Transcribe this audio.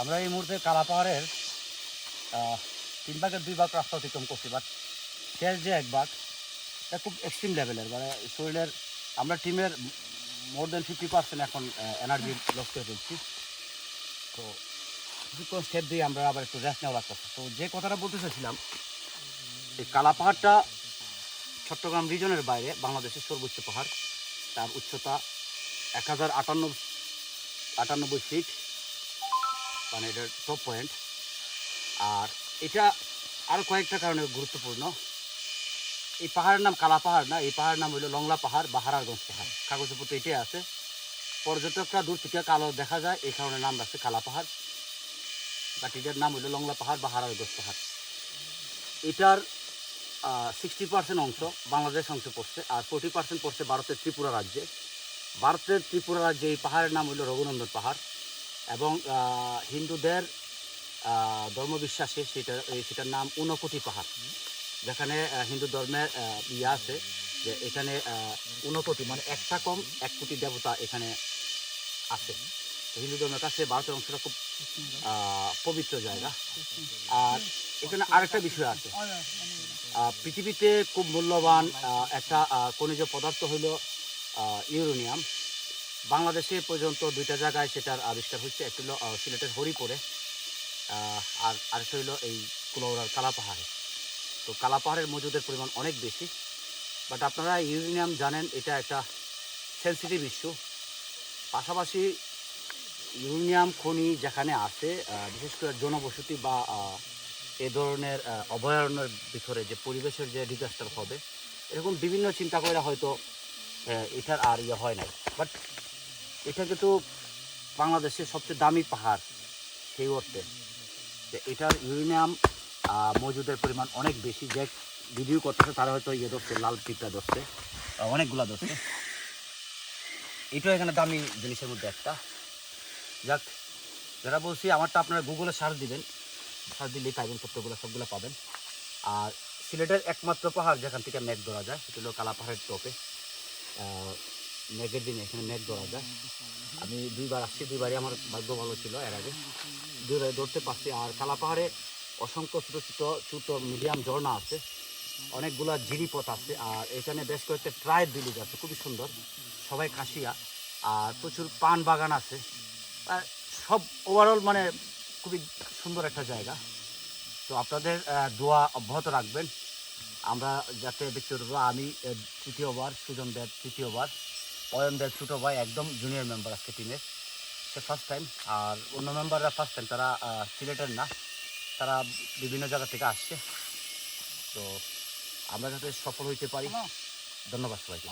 আমরা এই মুহূর্তে কালাপাহাড়ের তিন ভাগের দুই ভাগ রাস্তা অতিক্রম করছি বাট শেষ যে এক ভাগ, এটা খুব এক্সট্রিম লেভেলের মানে শরীরের, আমরা টিমের মোর দেন ফিফটি পার্সেন্ট এখন এনার্জি লস করে ফেলছি। তো কিছুক্ষণ স্টেপ দিয়ে আমরা আবার একটু রেস্ট নেওয়া লাগতেছে তো যে কথাটা বলতে চাইছিলাম, এই কালাপাহাড়টা চট্টগ্রাম রিজনের বাইরে, বাংলাদেশের সর্বোচ্চ পাহাড়, তার উচ্চতা এক হাজার আটান্ন, আটানব্বই ফিট মানে এটার টপ পয়েন্ট আর এটা আরও কয়েকটা কারণে গুরুত্বপূর্ণ। এই পাহাড়ের নাম কালা পাহাড় না, এই পাহাড়ের নাম হলো লংলা পাহাড় বা হারারগঞ্জ পাহাড়। কাগজে পত্র এটাই আছে। পর্যটকরা দূর থেকে কালো দেখা যায়, এই কারণে নাম রাখছে কালা পাহাড়। বাট এটার নাম হলো লংলা পাহাড় বা হারারগঞ্জ পাহাড়। এটার সিক্সটি পার্সেন্ট অংশ বাংলাদেশ অংশ পড়ছে, আর ফোর্টি পার্সেন্ট পড়ছে ভারতের ত্রিপুরা রাজ্যে। ভারতের ত্রিপুরা রাজ্যে এই পাহাড়ের নাম হলো রঘুনন্দন পাহাড়। এবং হিন্দুদের ধর্মবিশ্বাসে সেটা সেটার নাম ঊনকোটি পাহাড়। যেখানে হিন্দু ধর্মের ইয়ে আছে যে এখানে আহ, ঊনকোটি মানে একটা কম এক কোটি দেবতা এখানে আছে। হিন্দু ধর্মের কাছে ভারতের অংশটা খুব পবিত্র জায়গা। আর এখানে আরেকটা বিষয় আছে। পৃথিবীতে খুব মূল্যবান একটা খনিজ পদার্থ হলো ইউরেনিয়াম। বাংলাদেশে পর্যন্ত দুইটা জায়গায় সেটার আবিষ্কার হচ্ছে একটা হলো সিলেটের হরিপুরে আর আরেকটা হলো এই কুলাউড়ার কালা পাহাড়ে তো কালা পাহাড়ের মজুদের পরিমাণ অনেক বেশি, বাট আপনারা ইউরেনিয়াম জানেন, এটা একটা সেন্সিটিভ ইস্যু। পাশাপাশি ইউরেনিয়াম খনি যেখানে আছে বিশেষ করে জনবসতি বা এ ধরনের অভয়ারণ্যের ভিতরে যে পরিবেশের যে ডিজাস্টার হবে, এরকম বিভিন্ন চিন্তা করে হয়তো এটার আর ইয়ে হয় নাই। বাট এটা কিন্তু বাংলাদেশের সবচেয়ে দামি পাহাড় সেই অর্থে। এটার ইউরেনিয়াম মজুদের পরিমাণ অনেক বেশি। যে ভিডিও করতেছে, তারা হয়তো ইয়ে ধরছে, লাল টিপটা ধরছে অনেকগুলা ধরছে। এটাও এখানে দামি জিনিসের মধ্যে একটা। যাক, যারা বলছি, আমারটা আপনারা গুগলে সার্চ দিবেন। সার্চ দিলেই পাইবেন তথ্যগুলো সবগুলো পাবেন। আর সিলেটের একমাত্র পাহাড় যেখান থেকে মেঘ ধরা যায়, সেটা হলো কালা পাহাড়ের টপে মেঘের দিনে এখানে মেঘ ধরা যায়। আমি দুইবার আসছি, দুইবারই আমার ভাগ্য ভালো ছিল এর আগে। দুইবারে ধরতে পারছি। আর কালা পাহাড়ে অসংখ্য ছোটো ছোটো ছোটো মিডিয়াম ঝর্ণা আছে। অনেকগুলা জিরিপথ আছে। আর এখানে বেশ কয়েকটা ট্রায়ের ভিলেজ আছে। খুবই সুন্দর। সবাই খাসিয়া। আর প্রচুর পান বাগান আছে। আর সব ওভারঅল মানে খুবই সুন্দর একটা জায়গা। তো আপনাদের দোয়া অব্যাহত রাখবেন। আমরা যাতে ব্যক্তিগত আমি তৃতীয়বার, সুজন দেব তৃতীয়বার। অয়ন দেব ছোটো ভাই একদম জুনিয়র মেম্বার আজকে টিমের সে ফার্স্ট টাইম আর অন্য মেম্বাররা ফার্স্ট টাইম তারা সিলেটের না তারা বিভিন্ন জায়গা থেকে আসছে। তো আমরা যাতে সফল হইতে পারি। ধন্যবাদ সবাইকে।